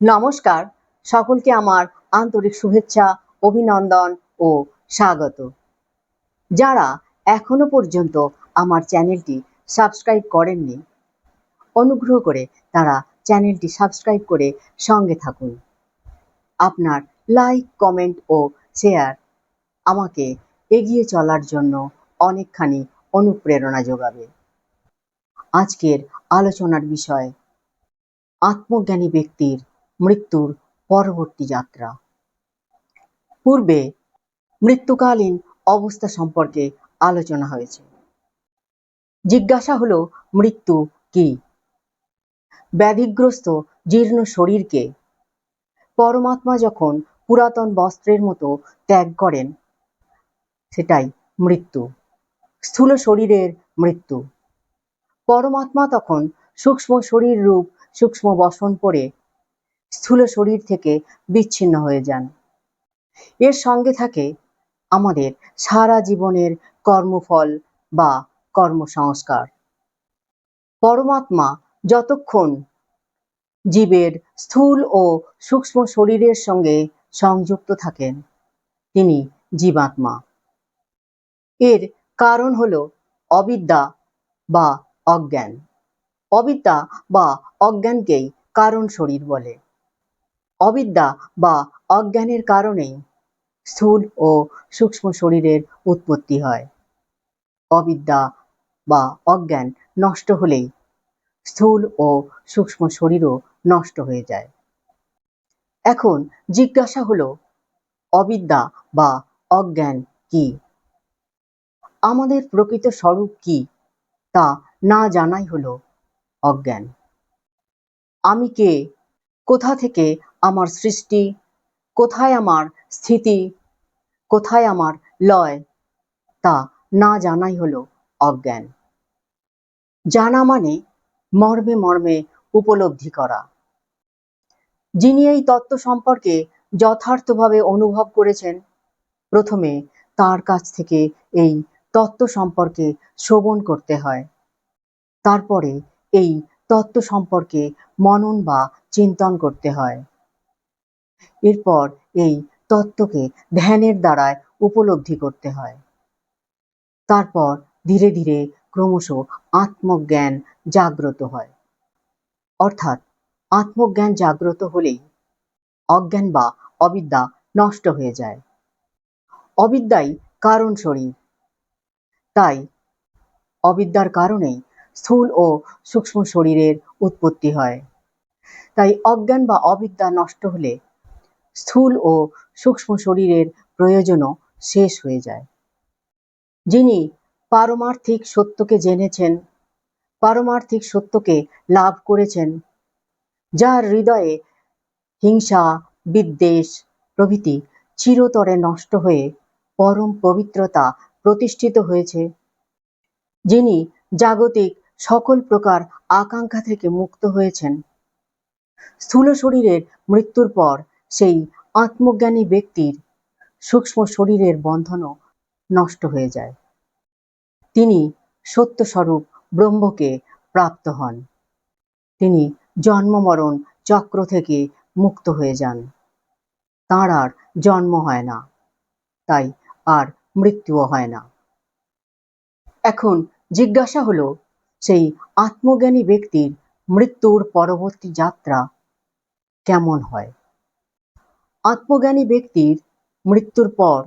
নমস্কার। সকলকে আমার আন্তরিক শুভেচ্ছা, অভিনন্দন ও স্বাগত। যারা এখনও পর্যন্ত আমার চ্যানেলটি সাবস্ক্রাইব করেননি, অনুগ্রহ করে তারা চ্যানেলটি সাবস্ক্রাইব করে সঙ্গে থাকুন। আপনার লাইক, কমেন্ট ও শেয়ার আমাকে এগিয়ে চলার জন্য অনেকখানি অনুপ্রেরণা যোগাবে। আজকের আলোচনার বিষয়, আত্মজ্ঞানী ব্যক্তির মৃত্যুর পরবর্তী যাত্রা। পূর্বে মৃত্যুকালীন অবস্থা সম্পর্কে আলোচনা হয়েছে। জিজ্ঞাসা হলো, মৃত্যু কি? ব্যাধিগ্রস্ত জীর্ণ শরীরকে পরমাত্মা যখন পুরাতন বস্ত্রের মতো ত্যাগ করেন, সেটাই মৃত্যু। স্থূল শরীরের মৃত্যু। পরমাত্মা তখন সূক্ষ্ম শরীর রূপ সূক্ষ্ম বসন পরে স্থূল শরীর থেকে বিচ্ছিন্ন হয়ে যান। এর সঙ্গে থাকে আমাদের সারা জীবনের কর্মফল বা কর্মসংস্কার। পরমাত্মা যতক্ষণ জীবের স্থূল ও সূক্ষ্ম শরীরের সঙ্গে সংযুক্ত থাকেন, তিনি জীবাত্মা। এর কারণ হল অবিদ্যা বা অজ্ঞান। অবিদ্যা বা অজ্ঞানকেই কারণ শরীর বলে। অবিদ্যা বা অজ্ঞানের কারণেই স্থূল ও সূক্ষ্ম শরীরের উৎপত্তি হয়। অবিদ্যা বা অজ্ঞান নষ্ট হলেই স্থূল ও সূক্ষ্ম শরীরও নষ্ট হয়ে যায়। এখন জিজ্ঞাসা হলো, অবিদ্যা বা অজ্ঞান কি? আমাদের প্রকৃত স্বরূপ কি? তা না জানাই হলো অজ্ঞান। আমি কে? কোথা থেকে আমার সৃষ্টি, কোথায় আমার স্থিতি, কোথায় আমার লয়, তা না জানাই হলো অজ্ঞান। জানা মানে মর্মে মর্মে উপলব্ধি করা। যিনি এই তত্ত্ব সম্পর্কে যথার্থভাবে অনুভব করেছেন, প্রথমে তার কাছ থেকে এই তত্ত্ব সম্পর্কে শ্রবণ করতে হয়। তারপরে এই তত্ত্ব সম্পর্কে মনন বা চিন্তন করতে হয়। এরপর এই তত্ত্বকে ধ্যানের দ্বারায় উপলব্ধি করতে হয়। তারপর ধীরে ধীরে ক্রমশ আত্মজ্ঞান জাগ্রত হয়। অর্থাৎ আত্মজ্ঞান জাগ্রত হলেই অজ্ঞান বা অবিদ্যা নষ্ট হয়ে যায়। অবিদ্যাই কারণ শরীর। তাই অবিদ্যার কারণেই স্থূল ও সূক্ষ্ম শরীরের উৎপত্তি হয়। তাই অজ্ঞান বা অবিদ্যা নষ্ট হলে স্থূল ও সূক্ষ্ম শরীরের প্রয়োজনও শেষ হয়ে যায়। যিনি পারমার্থিক সত্যকে জেনেছেন, পারমার্থিক সত্যকে লাভ করেছেন, যার হৃদয়ে হিংসা, বিদ্বেষ প্রভৃতি চিরতরে নষ্ট হয়ে পরম পবিত্রতা প্রতিষ্ঠিত হয়েছে, যিনি জাগতিক সকল প্রকার আকাঙ্ক্ষা থেকে মুক্ত হয়েছেন। স্থূল শরীরের মৃত্যুর পর সেই আত্মজ্ঞানী ব্যক্তির সূক্ষ্ম শরীরের বন্ধনও নষ্ট হয়ে যায়। তিনি সত্যস্বরূপ ব্রহ্মকে প্রাপ্ত হন। তিনি জন্মমরণ চক্র থেকে মুক্ত হয়ে যান। তাঁর আর জন্ম হয় না, তাই আর মৃত্যুও হয় না। এখন জিজ্ঞাসা হলো, সেই আত্মজ্ঞানী ব্যক্তির মৃত্যুর পরবর্তী যাত্রা কেমন হয়? আত্মজ্ঞানী ব্যক্তির মৃত্যুর পর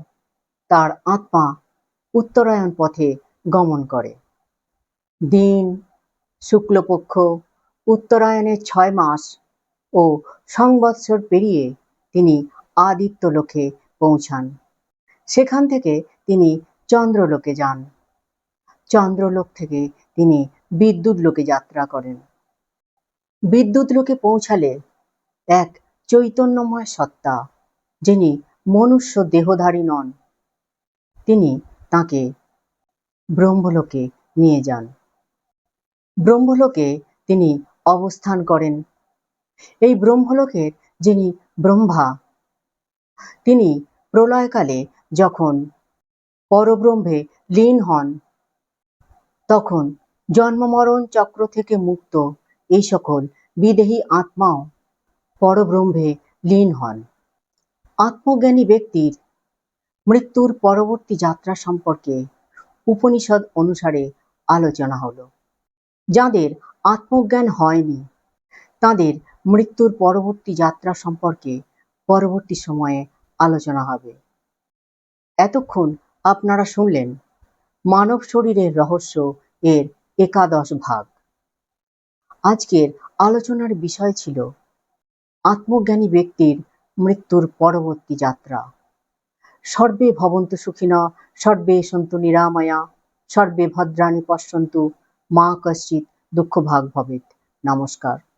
তার আত্মা উত্তরায়ণ পথে গমন করে। দিন, শুক্লপক্ষ, উত্তরায়ণের ছয় মাস ও সংবৎসর পেরিয়ে তিনি আদিত্য লোকে পৌঁছান। সেখান থেকে তিনি চন্দ্রলোকে যান। চন্দ্রলোক থেকে তিনি বিদ্যুৎ লোকে যাত্রা করেন। বিদ্যুৎ লোকে পৌঁছালে এক চৈতন্যময় সত্তা, যিনি মনুষ্য দেহধারী নন। তিনি তাকে ব্রহ্মলোকে নিয়ে যান। ব্রহ্মলোকে তিনি অবস্থান করেন। এই ব্রহ্মলোকের যিনি ব্রহ্মা, তিনি প্রলয়কালে যখন পরব্রহ্মে লীন হন, তখন জন্মমরণ চক্র থেকে মুক্ত এই সকল বিদেহী আত্মাও পরব্রহ্মে লীন হন। আত্মজ্ঞানী ব্যক্তির মৃত্যুর পরবর্তী যাত্রা সম্পর্কে উপনিষদ অনুসারে আলোচনা হলো। যাদের আত্মজ্ঞান হয়নি, তাদের মৃত্যুর পরবর্তী যাত্রা সম্পর্কে পরবর্তী সময়ে আলোচনা হবে। এতক্ষণ আপনারা শুনলেন মানব শরীরের রহস্য এর একাদশ ভাগ। আজকের আলোচনার বিষয় ছিল আত্মজ্ঞানী ব্যক্তির মৃত্যুর পরবর্তী যাত্রা। সর্বে ভবন্ত সুখিনা, সর্বে সন্তু নিরাময়া, সর্বে ভদ্রাণী পশ্যন্তু মা কশ্চিৎ দুঃখভাগ ভবেত। নমস্কার।